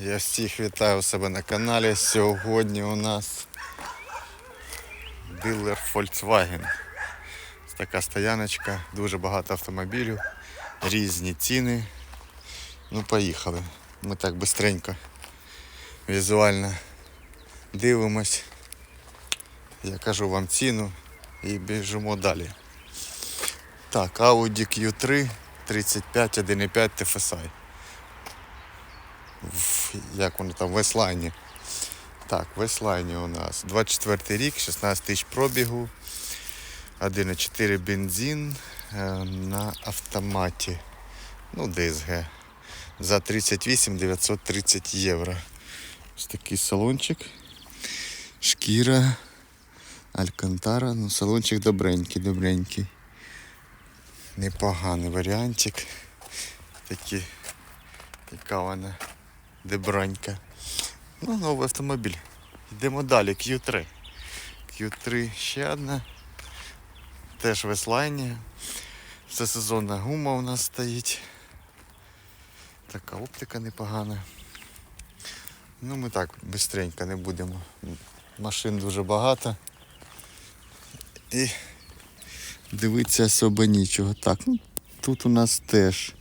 Я всіх вітаю у себе на каналі. Сьогодні у нас дилер Volkswagen. Така стояночка, дуже багато автомобілів, різні ціни. Ну, поїхали. Ми так бистренько, візуально дивимось. Я кажу вам ціну і біжимо далі. Так, Audi Q3 35 1.5 TFSI. Як воно там, в Веслайні. Так, Веслайні у нас 24 рік, 16 тисяч пробігу, 1,4 бензин е, на автоматі. Ну, ДСГ. За 38 930 євро. Ось такий салончик. Шкіра. Алькантара. Ну, салончик добренький, добренький. Непоганий варіантик. Такі, така вона дебранька. Ну, новий автомобіль. Йдемо далі, Q3. Q3 ще одна. Теж Веслайні. Все сезонна гума у нас стоїть. Така оптика непогана. Ну ми так бистренько не будемо. Машин дуже багато. І дивитися особо нічого. Так, ну тут у нас теж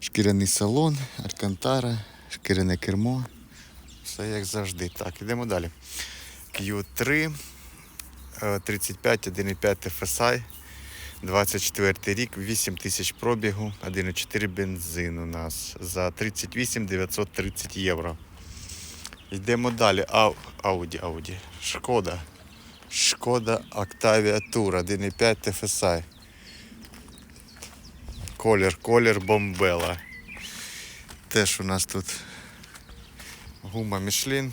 шкіряний салон, алькантара, шкіряне кермо. Все як завжди. Так, йдемо далі. Q3 е, 35 1,5 FSI. 24 рік, 8 тисяч пробігу, 1,4 бензин у нас за 38 930 євро. Йдемо далі. Ау, Ауді, Ауді. Шкода. Шкода Octavia Tour 1,5 TFSI. Колір, колір бомбела. Теж у нас тут гума Мішлін.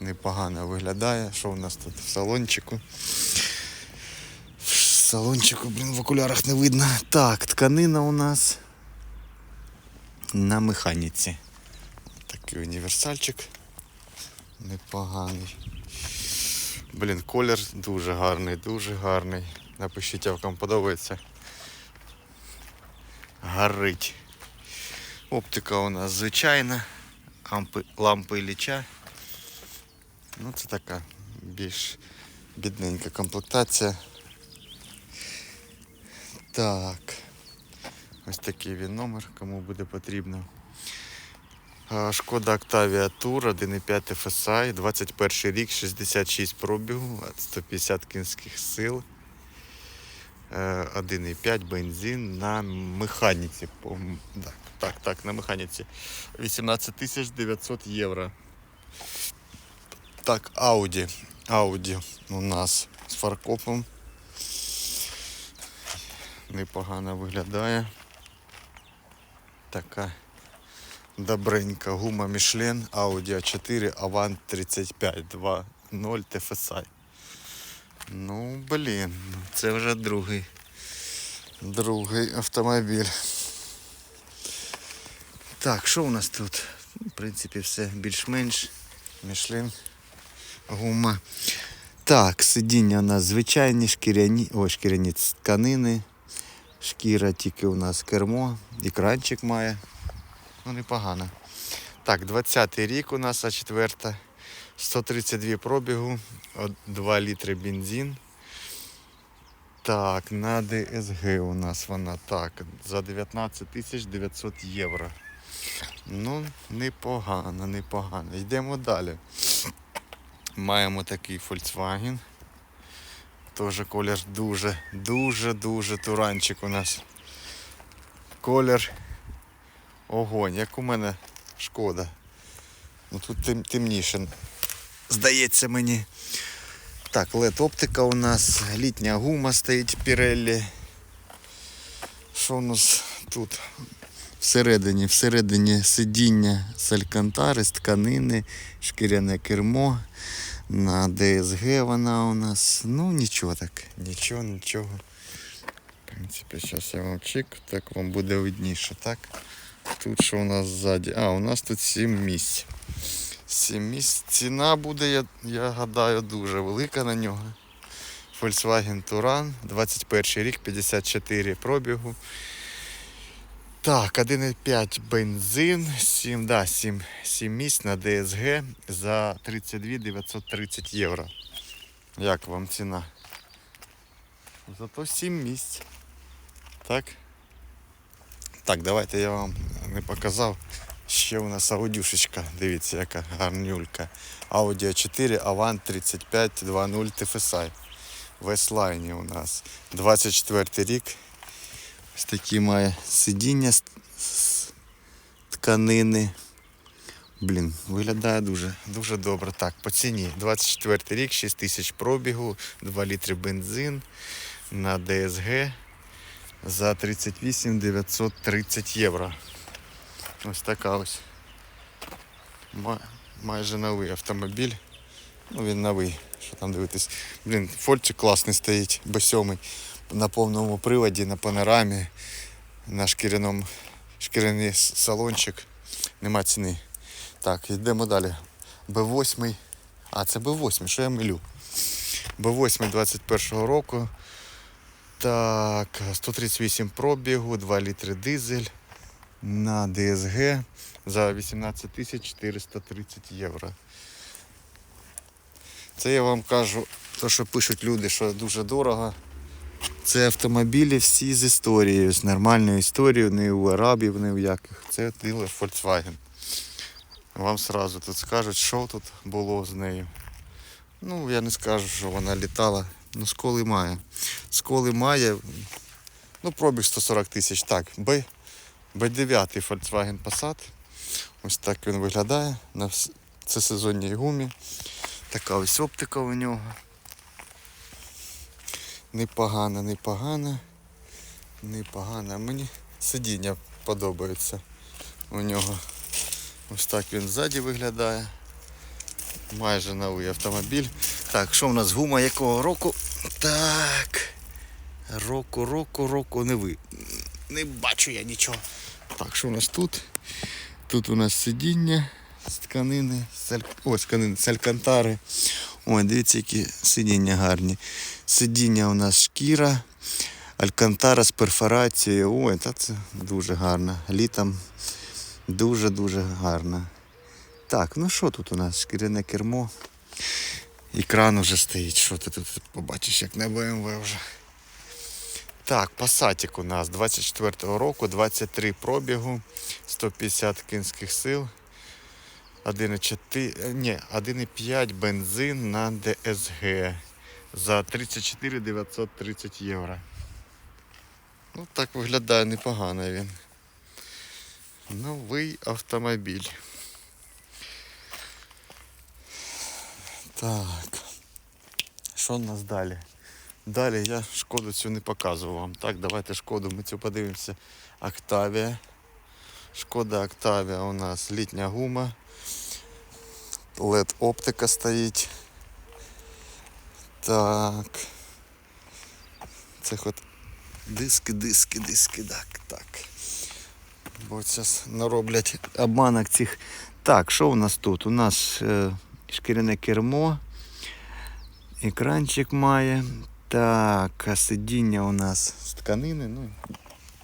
Непогано виглядає. Що у нас тут в салончику? В салончику, блін, в окулярах не видно. Так, тканина у нас на механіці. Такий універсальчик. Непоганий. Блін, колір дуже гарний, дуже гарний. Напишіть, як вам подобається. Горить. Оптика у нас звичайна. Ампи, лампи ліча. Ну це така більш бідненька комплектація. Так. Ось такий він номер, кому буде потрібно. Шкода Octavia Tour 1.5 FSI, 21 рік, 66 пробігу, 150 кінських сил. Е, 1,5 бензин на механіці. По- Так, так, на механіці. 18 тисяч 900 євро. Так, Audi. Audi у нас з фаркопом. Непогано виглядає. Така добренька гума Michelin Audi A4 Avant 35 2.0 TFSI. Ну, блін, це вже другий. Другий автомобіль. Так, що у нас тут? В принципі, все більш-менш. Мішлин, гума. Так, сидіння у нас звичайні, шкіряні, о, шкіряні тканини. Шкіра тільки у нас кермо, екранчик має. Ну, непогано. Так, 20-й рік у нас А4. 132 пробігу, 2 літри бензин. Так, на ДСГ у нас вона так, за 19 тисяч 900 євро. Ну, непогано, непогано. Йдемо далі. Маємо такий Volkswagen. Теж колір дуже, дуже, дуже туранчик у нас. Колір огонь, як у мене шкода. Ну тут тем, темніше. Здається мені. Так, LED оптика у нас, літня гума стоїть Pirelli. Що у нас тут? Всередині, всередині сидіння з алькантари, з тканини, шкіряне кермо. На ДСГ вона у нас. Ну нічого так. Нічого, нічого. В принципі, зараз я вам чик, так вам буде видніше, так? Тут що у нас ззаді? А, у нас тут 7 місць. 7 місць. Ціна буде, я, я гадаю, дуже велика на нього. Volkswagen Touran, 21 рік, 54 пробігу. Так, 1,5 бензин, 7, да, 7, 7 місць на ДСГ за 32 930 євро. Як вам ціна? Зато 7 місць. Так? Так, давайте я вам не показав. Ще у нас аудюшечка. Дивіться, яка гарнюлька. Audi 4 Avant 35 2.0 TFSI. В S-Line у нас. 24 рік. Ось такі має сидіння з, з тканини. Блін, виглядає дуже, дуже добре. Так, по ціні. 24 рік, 6 тисяч пробігу, 2 літри бензин на ДСГ за 38 930 євро. Ось така ось. Ма- майже новий автомобіль. Ну він новий. Що там дивитись? Блін, фольчик класний стоїть, B7 на повному приводі, на панорамі, на шкіряному шкіряний салончик. Нема ціни. Так, йдемо далі. Б8. А, це Б8, що я милю? Б8 21 року. Так, 138 пробігу, 2 літри дизель на ДСГ за 18 тисяч 430 євро. Це я вам кажу, то що пишуть люди, що дуже дорого. Це автомобілі всі з історією, з нормальною історією, не у арабів, не у яких. Це дилер Volkswagen. Вам сразу тут скажуть, що тут було з нею. Ну, я не скажу, що вона літала. Ну, сколи має. Сколи має. Ну, пробіг 140 тисяч. Так, Б, Б9 Volkswagen Passat. Ось так він виглядає. Це сезонній гумі. Така ось оптика у нього. Непогана, непогана. Непогана. Мені сидіння подобається у нього. Ось так він ззаді виглядає. Майже новий автомобіль. Так, що в нас гума якого року? Так. Року, року, року не ви. Не бачу я нічого. Так, що у нас тут? Тут у нас сидіння з тканини, з аль... О, з тканини, з. Ой, дивіться, які сидіння гарні. Сидіння у нас шкіра, алькантара з перфорацією. Ой, та це дуже гарно. Літом дуже-дуже гарно. Так, ну що тут у нас? Шкіряне кермо. Екран вже стоїть. Що ти тут побачиш, як на BMW вже. Так, пасатик у нас 24-го року, 23 пробігу, 150 кінських сил. 1,4, е, 1,5 бензин на ДСГ за 34 930 євро. Ну, так виглядає непогано він. Новий автомобіль. Так. Що в нас далі? Далі я шкоду цю не показував вам. Так, давайте шкоду ми цю подивимося. Октавія. Шкода Октавія у нас літня гума. LED оптика стоїть. Так. Це от диски, диски, диски, так, так. Бо зараз нароблять обманок цих. Так, що у нас тут? У нас е, шкіряне кермо. Екранчик має. Так, сидіння у нас з тканини, ну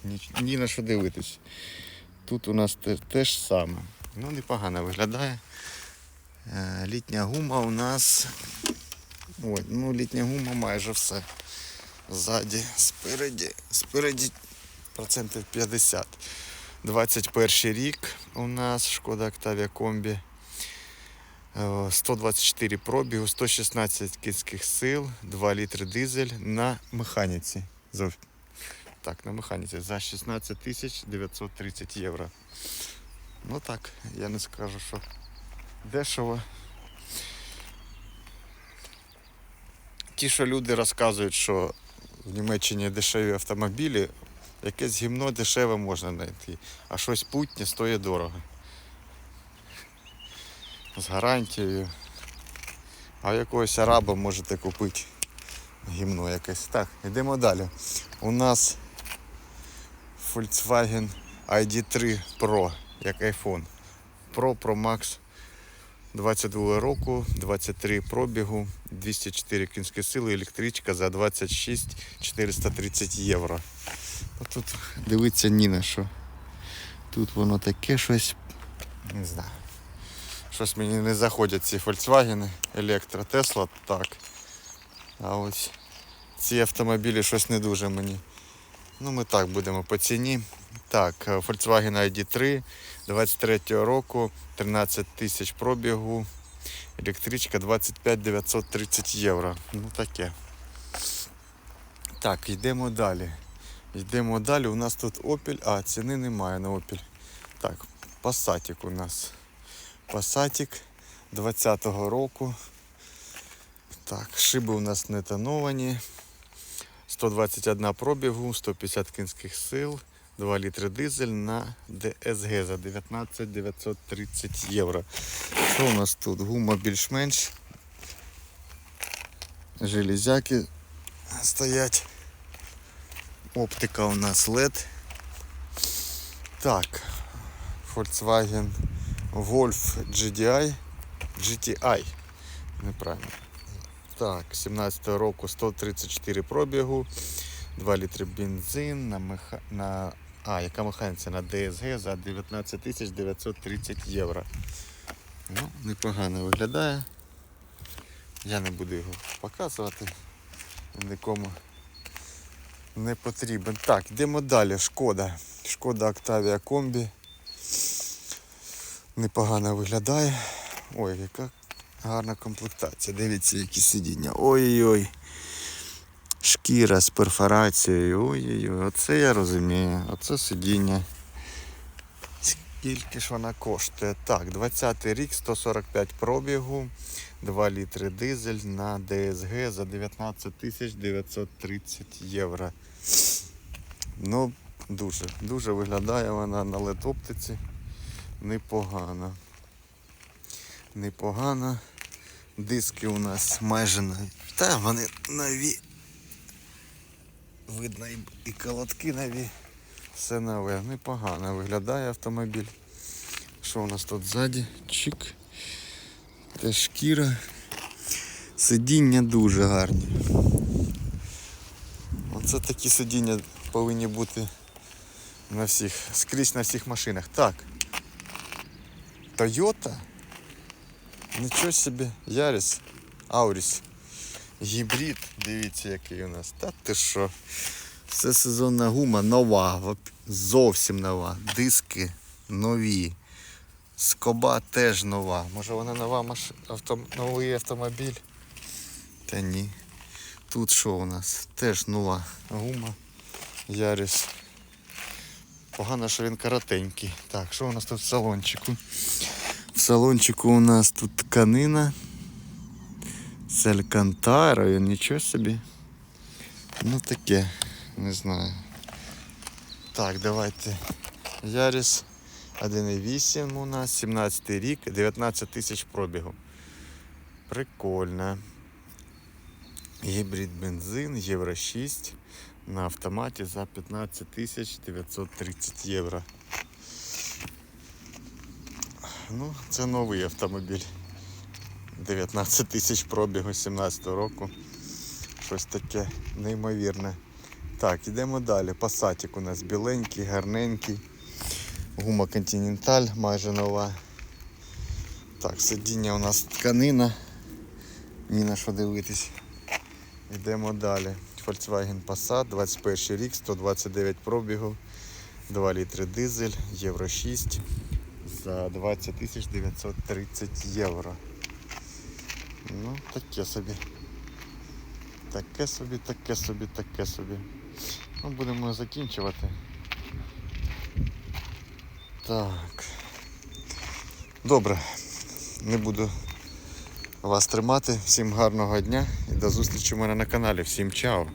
ні, ні на що дивитись. Тут у нас те, те ж саме. Ну, непогано виглядає. Е, Літня гума у нас. Ой, ну літня гума майже все. Ззаді, спереді, спереді процентів 50. 21 рік у нас шкода Octavia Комбі. Е, 124 пробігу, 116 кінських сил, 2 літри дизель на механіці. Так, на механіці за 16 тисяч 930 євро. Ну так, я не скажу, що дешево. Ті, що люди розказують, що в Німеччині дешеві автомобілі, якесь гімно дешеве можна знайти, а щось путнє стоїть дорого. З гарантією. А якогось араба можете купити гімно якесь. Так, йдемо далі. У нас Volkswagen ID3 Pro, як iPhone. Pro Pro Max 22 року, 23 пробігу, 204 кінські сили, електричка за 26 430 євро. Тут дивиться ні на що. Тут воно таке щось. Не знаю. Щось мені не заходять ці Volkswagen, Електро, Тесла так. А ось ці автомобілі щось не дуже мені. Ну ми так будемо по ціні. Так, е, Volkswagen ID3 23 року, 13 тисяч пробігу. Електричка 25 930 євро. Ну таке. Так, йдемо далі. Йдемо далі. У нас тут Opel, а ціни немає на Opel. Так, Passatик у нас. Passatик 20-го року. Так, шиби у нас не тоновані. 121 пробігу, 150 кінських сил, 2 літри дизель на DSG за 19 930 євро. Що у нас тут? Гума більш-менш. Железяки стоять. Оптика у нас LED. Так, Volkswagen Golf GDI GTI. Неправильно. Так, 17 року 134 пробігу, 2 літри бензин на меха... на. А, яка механіця на DSG за 19 тисяч 930 євро. Ну, непогано виглядає. Я не буду його показувати. Нікому не потрібен. Так, йдемо далі. Шкода. Шкода Octavia Комбі. Непогано виглядає. Ой, яка гарна комплектація. Дивіться, які сидіння. Ой-ой-ой. Шкіра з перфорацією. Ой-ой-ой. Оце я розумію. Оце сидіння. Скільки ж вона коштує? Так, 20 рік, 145 пробігу, 2 літри дизель на DSG за 19 тисяч 930 євро. Ну, дуже, дуже виглядає вона на LED оптиці. Непогано. Непогано. Диски у нас майже нові. Та вони нові. Видно і, колодки нові. Все нове. Непогано виглядає автомобіль. Що у нас тут ззаді? Чик. Те шкіра. Сидіння дуже гарні. Оце такі сидіння повинні бути на всіх, скрізь на всіх машинах. Так. Toyota. Нічого собі. Яріс. Ауріс. Гібрид. Дивіться, який у нас. Та ти що? Це сезонна гума нова. Зовсім нова. Диски нові. Скоба теж нова. Може вона нова маш... авто... новий автомобіль? Та ні. Тут що у нас? Теж нова гума. Яріс. Погано, що він коротенький. Так, що у нас тут в салончику? Салончику у нас тут тканина. З алькантарою, нічого собі. Ну таке, не знаю. Так, давайте. Яріс 1.8 у нас, 17 рік, 19 тисяч пробігу. Прикольно. Гібрид бензин, Євро 6 на автоматі за 15 тисяч 930 євро. Ну, це новий автомобіль. 19 тисяч пробігу 17 року. Щось таке неймовірне. Так, йдемо далі. Пасатик у нас біленький, гарненький. Гума Continental майже нова. Так, сидіння у нас тканина. Ні на що дивитись. Йдемо далі. Volkswagen Passat, 21 рік, 129 пробігу, 2 літри дизель, Євро 6 за 20 тисяч 930 євро. Ну, таке собі. Таке собі, таке собі, таке собі. Ну, будемо закінчувати. Так. Добре. Не буду вас тримати. Всім гарного дня і до зустрічі у мене на каналі. Всім чао!